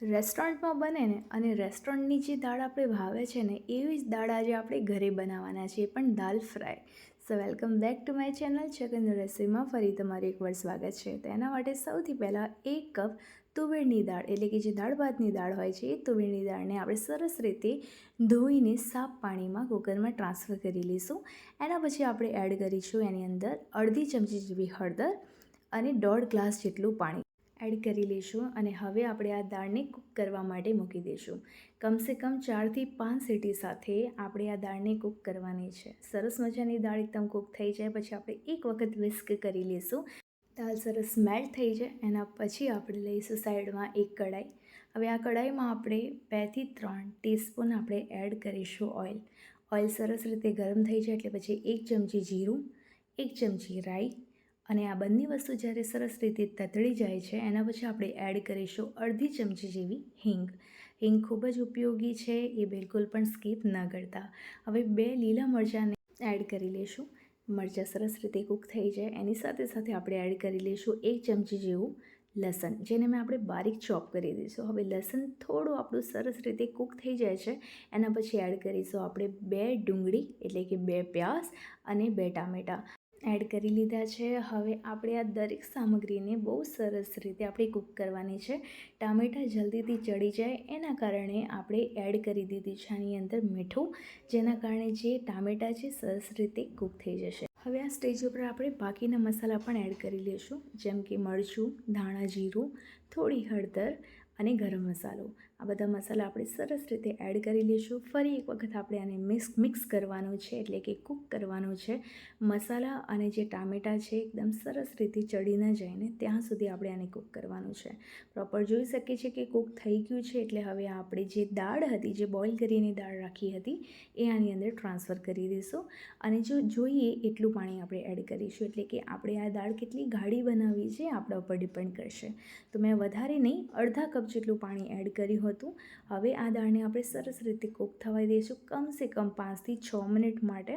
રેસ્ટોરન્ટમાં બને ને અને રેસ્ટોરન્ટની જે દાળ આપણે ભાવે છે ને, એવી જ દાળ આજે આપણે ઘરે બનાવવાના છે પણ dal fry. So welcome back to my channel Chhagan રેસીમાં ફરી તમારું એકવાર સ્વાગત છે. તો એના માટે સૌથી પહેલાં એક કપ તુવેરની દાળ, એટલે કે જે દાળ ભાતની દાળ હોય છે, એ તુવેરની દાળને આપણે સરસ રીતે ધોઈને સાફ પાણીમાં કુકરમાં ટ્રાન્સફર કરી લઈશું. એના પછી આપણે એડ કરીશું એની અંદર અડધી ચમચી જેવી હળદર અને દોઢ ગ્લાસ જેટલું પાણી. એડ કરી લઈશું અને હવે આપણે આ દાળને કૂક કરવા માટે મૂકી દઈશું. કમસે કમ ચારથી પાંચ સીટી સાથે આપણે આ દાળને કૂક કરવાની છે. સરસ મજાની દાળ એકદમ કૂક થઈ જાય, પછી આપણે એક વખત વિસ્ક કરી લઈશું. દાળ સરસ મેલ્ટ થઈ જાય, એના પછી આપણે લઈશું સાઈડમાં એક કઢાઈ. હવે આ કઢાઈમાં આપણે બેથી ત્રણ ટીસ્પૂન આપણે એડ કરીશું ઓઇલ. ઓઇલ સરસ રીતે ગરમ થઈ જાય, એટલે પછી એક ચમચી જીરું, એક ચમચી રાઈ અને આ બંને વસ્તુ જ્યારે સરસ રીતે તતળી જાય છે, એના પછી આપણે એડ કરીશું અડધી ચમચી જેવી હિંગ. હિંગ ખૂબ જ ઉપયોગી છે, એ બિલકુલ પણ સ્કીપ ન કરતા. હવે બે લીલા મરચાંને એડ કરી લઈશું. મરચાં સરસ રીતે કૂક થઈ જાય. એની સાથે સાથે આપણે એડ કરી લઈશું એક ચમચી જેવું લસણ, જેને મેં આપણે બારીક ચોપ કરી દઈશું. હવે લસણ થોડું આપણું સરસ રીતે કૂક થઈ જાય છે, એના પછી એડ કરીશું આપણે બે ડુંગળી, એટલે કે બે પ્યાસ અને બે ટામેટાં. એડ કરી લીધા છે. હવે આપણે આ દરેક સામગ્રીને બહુ સરસ રીતે આપણે કૂક કરવાની છે. ટામેટાં જલ્દીથી ચડી જાય, એના કારણે આપણે એડ કરી દીધી છે આની અંદર મીઠું, જેના કારણે જે ટામેટાં છે સરસ રીતે કૂક થઈ જશે. હવે આ સ્ટેજ ઉપર આપણે બાકીના મસાલા પણ એડ કરી લઈશું, જેમ કે મરચું, ધાણા જીરું, થોડી હળદર અને ગરમ મસાલો. આ બધા મસાલા આપણે સરસ રીતે એડ કરી લઈશું. ફરી એક વખત આપણે આને મિક્સ મિક્સ કરવાનું છે, એટલે કે કૂક કરવાનું છે. મસાલા અને જે ટામેટાં છે, એકદમ સરસ રીતે ચડી ન જાય ને ત્યાં સુધી આપણે આને કૂક કરવાનું છે. પ્રોપર જોઈ શકીએ છીએ કે કૂક થઈ ગયું છે, એટલે હવે આપણે જે દાળ હતી, જે બોઇલ કરીને દાળ રાખી હતી, એ આની અંદર ટ્રાન્સફર કરી દઈશું. અને જો જોઈએ એટલું પાણી આપણે એડ કરીશું, એટલે કે આપણે આ દાળ કેટલી ગાઢી બનાવી છે આપણા ઉપર ડિપેન્ડ કરશે. તો મેં વધારે નહીં, અડધા કપ જેટલું પાણી એડ કર્યું હતું. હવે આ દાળને આપણે સરસ રીતે કૂક થવા દઈશું, કમસે કમ પાંચથી છ મિનિટ માટે.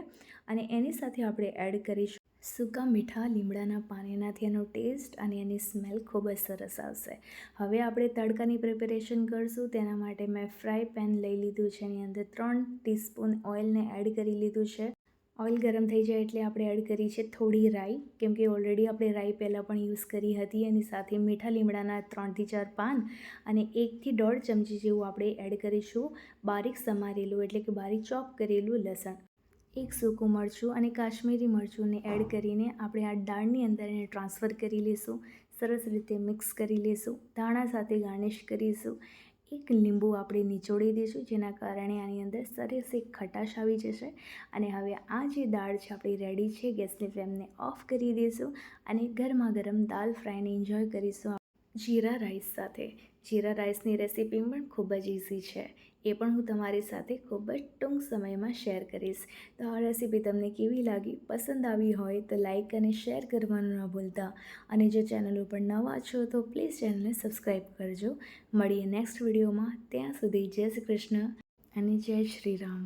અને એની સાથે આપણે એડ કરીશું સૂકા મીઠા લીમડાના પાણીનાથી એનો ટેસ્ટ અને એની સ્મેલ ખૂબ જ સરસ આવશે. હવે આપણે તડકાની પ્રિપેરેશન કરશું. તેના માટે મેં ફ્રાય પેન લઈ લીધું છે. એની અંદર ત્રણ ટીસ્પૂન ઓઇલને એડ કરી લીધું છે. ઓઇલ ગરમ થઈ જાય એટલે આપણે એડ કરી છે થોડી રાઈ, કેમ કે ઓલરેડી આપણે રાઈ પહેલાં પણ યુઝ કરી હતી, એની સાથે મીઠા લીમડાના ત્રણથી ચાર પાન અને એકથી દોઢ ચમચી જેવું આપણે એડ કરીશું બારીક સમારેલું, એટલે કે બારીક ચોપ કરેલું લસણ. એક સૂકું મરચું અને કાશ્મીરી મરચુંને એડ કરીને આપણે આ દાળની અંદર એને ટ્રાન્સફર કરી લઈશું સરસ રીતે મિક્સ કરી લઈશું ધાણા સાથે ગાર્નિશ કરીશું. એક લીંબુ આપણે નીચોડી દઈશું, જેના કારણે આની અંદર સરસ એક ખટાશ આવી જશે. અને હવે આ જે દાળ છે, આપણી રેડી છે, ગેસની ફ્લેમને ઓફ કરી દઈશું અને ગરમા ગરમ દાલ ફ્રાયને એન્જોય કરીશું. જીરા રાઈસ સાથે. જીરા રાઈસની રેસીપી પણ ખૂબ જ ઇઝી છે. એ પણ હું તમારી સાથે ખૂબ જ ટૂંક સમયમાં શેર કરીશ. તો આ રેસીપી તમને કેવી લાગી, પસંદ આવી હોય તો લાઇક અને શેર કરવાનું ન ભૂલતા. અને જો ચેનલ ઉપર નવા છો તો પ્લીઝ ચેનલને સબસ્ક્રાઈબ કરજો. મળીએ નેક્સ્ટ વિડીયોમાં. ત્યાં સુધી જય શ્રી કૃષ્ણ અને જય શ્રી રામ.